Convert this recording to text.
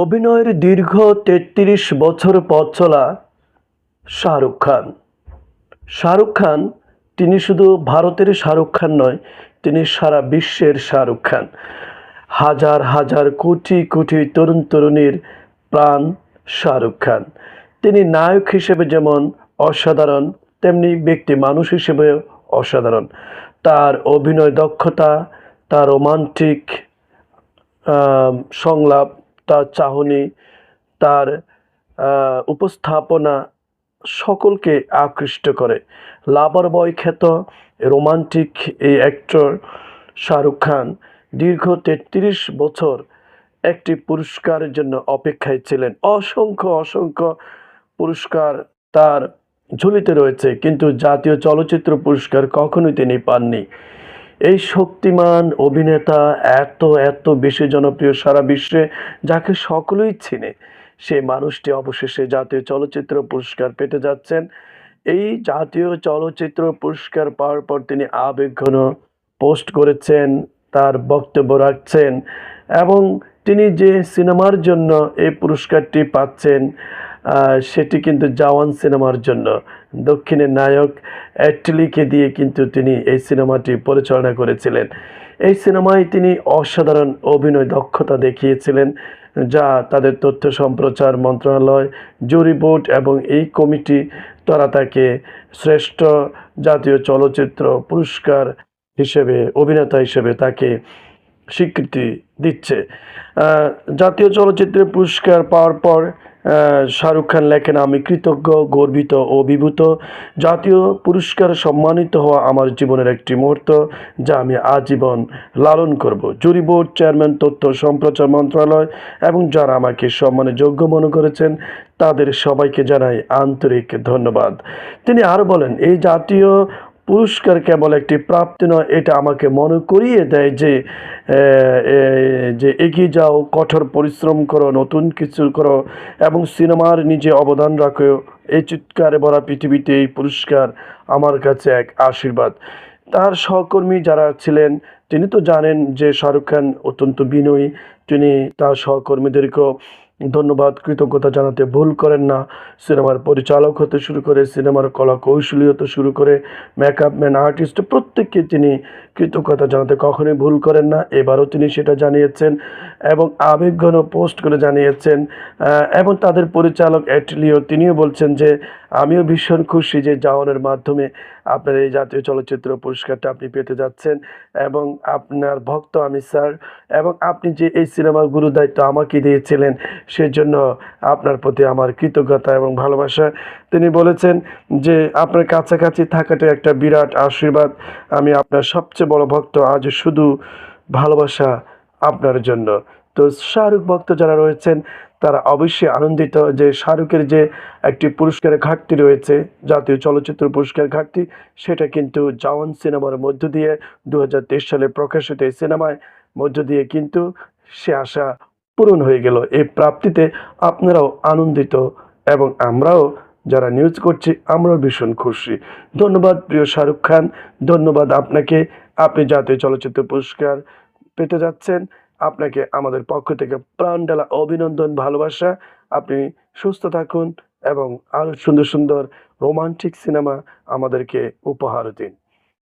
অভিনয়ের দীর্ঘ তেত্রিশ বছর পথ চলা শাহরুখ খান। শাহরুখ খান, তিনি শুধু ভারতের শাহরুখ খান নয়, তিনি সারা বিশ্বের শাহরুখ খান। হাজার হাজার কোটি কোটি তরুণ তরুণীর প্রাণ শাহরুখ খান। তিনি নায়ক হিসেবে যেমন অসাধারণ, তেমনি ব্যক্তি মানুষ হিসেবেও অসাধারণ। তার অভিনয় দক্ষতা, তার রোমান্টিক সংলাপ তার চাহনি, তার উপস্থাপনা সকলকে আকৃষ্ট করে। লাভার বয় খ্যাত রোমান্টিক এই অ্যাক্টর শাহরুখ খান দীর্ঘ তেত্রিশ বছর একটি পুরস্কারের জন্য অপেক্ষায় ছিলেন। অসংখ্য অসংখ্য পুরস্কার তার ঝুলিতে রয়েছে, কিন্তু জাতীয় চলচ্চিত্র পুরস্কার কখনোই তিনি পাননি। এই শক্তিমান অভিনেতা এত এত বেশি জনপ্রিয় সারা বিশ্বে যাকে সকলেই চিনে, সেই মানুষটি অবশেষে জাতীয় চলচ্চিত্র পুরস্কার পেতে যাচ্ছেন। এই জাতীয় চলচ্চিত্র পুরস্কার পাওয়ার পর তিনি আবেগঘন পোস্ট করেছেন, তার বক্তব্য রাখছেন এবং তিনি যে সিনেমার জন্য এই পুরস্কারটি পাচ্ছেন সেটি কিন্তু জওয়ান সিনেমার জন্য। দক্ষিণের নায়ক অ্যাটলিকে দিয়ে কিন্তু তিনি এই সিনেমাটি পরিচালনা করেছিলেন। এই সিনেমায় তিনি অসাধারণ অভিনয় দক্ষতা দেখিয়েছিলেন, যা তাদের তথ্য সম্প্রচার মন্ত্রণালয়, জুরি বোর্ড এবং এই কমিটি তারা তাকে শ্রেষ্ঠ জাতীয় চলচ্চিত্র পুরস্কার হিসেবে, অভিনেতা হিসেবে তাকে স্বীকৃতি দিচ্ছে। জাতীয় চলচ্চিত্রের পুরস্কার পাওয়ার পর শাহরুখ খান লেখেন, আমি কৃতজ্ঞ, গর্বিত ও অভিভূত। জাতীয় পুরস্কার সম্মানিত হওয়া আমার জীবনের একটি মুহূর্ত, যা আমি আজীবন লালন করব। জুরি বোর্ড চেয়ারম্যান, তথ্য সম্প্রচার মন্ত্রণালয় এবং যারা আমাকে সম্মানের যোগ্য মনে করেছেন, তাদের সবাইকে জানাই আন্তরিক ধন্যবাদ। তিনি আরও বলেন, এই জাতীয় পুরস্কার কেবল একটি প্রাপ্তি নয়, এটা আমাকে মনে করিয়ে দেয় যে যে এগিয়ে যাও, কঠোর পরিশ্রম করো, নতুন কিছু করো, এবং সিনেমার নিজে অবদান রাখো। এই চিৎকারে ভরা পৃথিবীতে এই পুরস্কার আমার কাছে এক আশীর্বাদ। তার সহকর্মী যারা ছিলেন, তিনি তো জানেন যে শাহরুখ খান অত্যন্ত বিনয়ী। তিনি তার সহকর্মীদেরকেও ধন্যবাদ, কৃতজ্ঞতা জানাতে ভুল করেন না। সিনেমার পরিচালক হতে শুরু করে, সিনেমার কলা কৌশলী হতে শুরু করে মেকআপ ম্যান আর্টিস্ট প্রত্যেককে তিনি কৃতজ্ঞতা জানাতে কখনোই ভুল করেন না। এবারও তিনি সেটা জানিয়েছেন এবং আবেগঘন পোস্ট করে জানিয়েছেন এবং তাদের পরিচালক অ্যাটলিও তিনিও বলছেন যে আমিও ভীষণ খুশি যে জাওয়ানের মাধ্যমে আপনার এই জাতীয় চলচ্চিত্র পুরস্কারটা আপনি পেতে যাচ্ছেন এবং আপনার ভক্ত আমি, স্যার, এবং আপনি যে এই সিনেমার গুরু দায়িত্ব আমাকে দিয়েছিলেন সেজন্য আপনার প্রতি আমার কৃতজ্ঞতা এবং ভালোবাসা। তিনি বলেছেন যে আপনার কাছাকাছি থাকাটা একটা বিরাট আশীর্বাদ। আমি আপনার সবচেয়ে বড় ভক্ত, আজ শুধু ভালোবাসা আপনার জন্য। তো শাহরুখ ভক্ত যারা রয়েছেন, তারা অবশ্যই আনন্দিত যে শাহরুখের যে একটি পুরস্কারের ঘাটতি রয়েছে, জাতীয় চলচ্চিত্র পুরস্কার ঘাটতি, সেটা কিন্তু জওয়ান সিনেমার মধ্য দিয়ে দু হাজার তেইশ সালে প্রকাশিত এই সিনেমায় মধ্য দিয়ে কিন্তু সে আশা পূরণ হয়ে গেল। এই প্রাপ্তিতে আপনারাও আনন্দিত এবং আমরাও যারা নিউজ করছি, আমরাও ভীষণ খুশি। ধন্যবাদ প্রিয় শাহরুখ খান, ধন্যবাদ আপনাকে। আপনি জাতীয় চলচ্চিত্র পুরস্কার পেতে যাচ্ছেন। আপনাকে আমাদের পক্ষ থেকে প্রাণ ডালা অভিনন্দন, ভালোবাসা। আপনি সুস্থ থাকুন এবং আরও সুন্দর সুন্দর রোমান্টিক সিনেমা আমাদেরকে উপহার দিন।